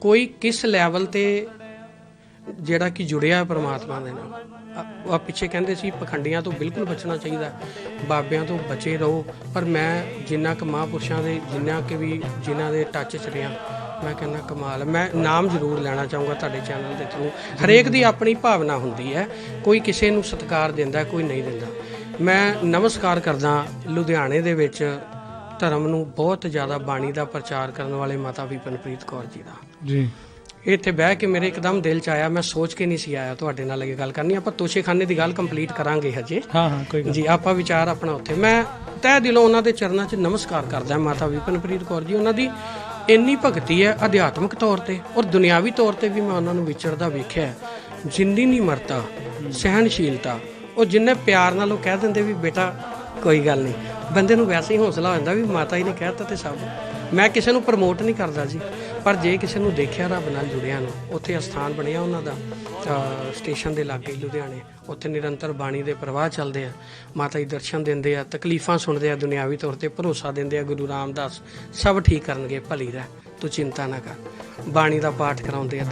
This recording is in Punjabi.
ਕੋਈ ਕਿਸ ਲੈਵਲ ਤੇ ਜਿਹੜਾ ਕਿ ਜੁੜਿਆ ਪਰਮਾਤਮਾ ਦੇ ਨਾਲ? ਆ- ਪਿੱਛੇ ਕਹਿੰਦੇ ਸੀ, ਪਖੰਡੀਆਂ ਤੋਂ ਬਿਲਕੁਲ ਬਚਣਾ ਚਾਹੀਦਾ ਬਾਬਿਆਂ ਤੋਂ ਬਚੇ ਰਹੋ। ਪਰ ਮੈਂ ਜਿੰਨਾ ਕੁ ਮਹਾਂਪੁਰਸ਼ਾਂ ਦੇ, ਜਿੰਨਾ ਕਿ ਵੀ ਜਿਨ੍ਹਾਂ ਦੇ ਟੱਚ 'ਚ ਰਿਹਾ, ਮੈਂ ਕਹਿੰਦਾ ਕਮਾਲ ਮੈਂ ਨਾਮ ਜ਼ਰੂਰ ਲੈਣਾ ਚਾਹੂੰਗਾ ਤੁਹਾਡੇ ਚੈਨਲ ਦੇ ਥਰੂ ਹਰੇਕ ਦੀ ਆਪਣੀ ਭਾਵਨਾ ਹੁੰਦੀ ਹੈ, ਕੋਈ ਕਿਸੇ ਨੂੰ ਸਤਿਕਾਰ ਦਿੰਦਾ, ਕੋਈ ਨਹੀਂ ਦਿੰਦਾ। ਮੈਂ ਨਮਸਕਾਰ ਕਰਦਾ ਲੁਧਿਆਣੇ ਦੇ ਵਿੱਚ ਧਰਮ ਨੂੰ ਬਹੁਤ ਜ਼ਿਆਦਾ ਬਾਣੀ ਦਾ ਪ੍ਰਚਾਰ ਕਰਨ ਵਾਲੇ ਮਾਤਾ ਵਿਪਨਪ੍ਰੀਤ ਕੌਰ ਜੀ ਦਾ। ਜੀ। ਇੱਥੇ ਬਹਿ ਕੇ ਮੇਰੇ ਇੱਕਦਮ ਦਿਲ ਚ ਆਇਆ ਮੈਂ ਸੋਚ ਕੇ ਨਹੀਂ ਸੀ ਆਇਆ ਤੁਹਾਡੇ ਨਾਲ ਇਹ ਗੱਲ ਕਰਨੀ। ਆਪਾਂ ਤੋਸ਼ੇਖਾਨੇ ਦੀ ਗੱਲ ਕੰਪਲੀਟ ਕਰਾਂਗੇ ਹਜੇ। ਹਾਂ ਹਾਂ ਕੋਈ ਗੱਲ ਜੀ ਆਪਾਂ ਵਿਚਾਰ ਆਪਣਾ ਉੱਥੇ। ਮੈਂ ਤਹਿ ਦਿਲੋਂ ਉਹਨਾਂ ਦੇ ਚਰਨਾਂ 'ਚ ਨਮਸਕਾਰ ਕਰਦਾ ਮਾਤਾ ਵਿਪਨਪ੍ਰੀਤ ਕੌਰ ਜੀ। ਉਹਨਾਂ ਦੀ ਇੰਨੀ ਭਗਤੀ ਹੈ ਅਧਿਆਤਮਿਕ ਤੌਰ ਤੇ ਔਰ ਦੁਨਿਆਵੀ ਤੌਰ ਤੇ ਵੀ ਮੈਂ ਉਹਨਾਂ ਨੂੰ ਵਿਚਰਦਾ ਵੇਖਿਆ। ਜਿੰਦੀ ਨਹੀਂ ਮਰਤਾ ਸਹਿਨਸ਼ੀਲਤਾ ਉਹ ਜਿੰਨੇ ਪਿਆਰ ਨਾਲ ਉਹ ਕਹਿ ਦਿੰਦੇ ਵੀ ਬੇਟਾ ਕੋਈ ਗੱਲ ਨਹੀਂ। ਬੰਦੇ ਨੂੰ ਵੈਸੇ ਹੀ ਹੌਸਲਾ ਹੋ ਜਾਂਦਾ ਵੀ ਮਾਤਾ ਜੀ ਨੇ ਕਹਿਤਾ ਤੇ ਸਭ। ਮੈਂ ਕਿਸੇ ਨੂੰ ਪ੍ਰਮੋਟ ਨਹੀਂ ਕਰਦਾ ਜੀ। ਪਰ ਜੇ ਕਿਸੇ ਨੂੰ ਦੇਖਿਆ ਰੱਬ ਨਾਲ ਜੁੜਿਆ ਨੂੰ, ਉੱਥੇ ਅਸਥਾਨ ਬਣਿਆ ਉਹਨਾਂ ਦਾ ਸਟੇਸ਼ਨ ਦੇ ਲਾਗੇ ਲੁਧਿਆਣੇ, ਉੱਥੇ ਨਿਰੰਤਰ ਬਾਣੀ ਦੇ ਪ੍ਰਵਾਹ ਚੱਲਦੇ ਆ। ਮਾਤਾ ਜੀ ਦਰਸ਼ਨ ਦਿੰਦੇ ਆ, ਤਕਲੀਫਾਂ ਸੁਣਦੇ ਆ, ਦੁਨਿਆਵੀ ਤੌਰ ਤੇ ਭਰੋਸਾ ਦਿੰਦੇ ਆ, ਗੁਰੂ ਰਾਮਦਾਸ ਸਭ ਠੀਕ ਕਰਨਗੇ ਭਲੀ ਰਹਿ। ਤੂੰ ਚਿੰਤਾ ਨਾ ਕਰ। ਬਾਣੀ ਦਾ ਪਾਠ ਕਰਾਉਂਦੇ ਆ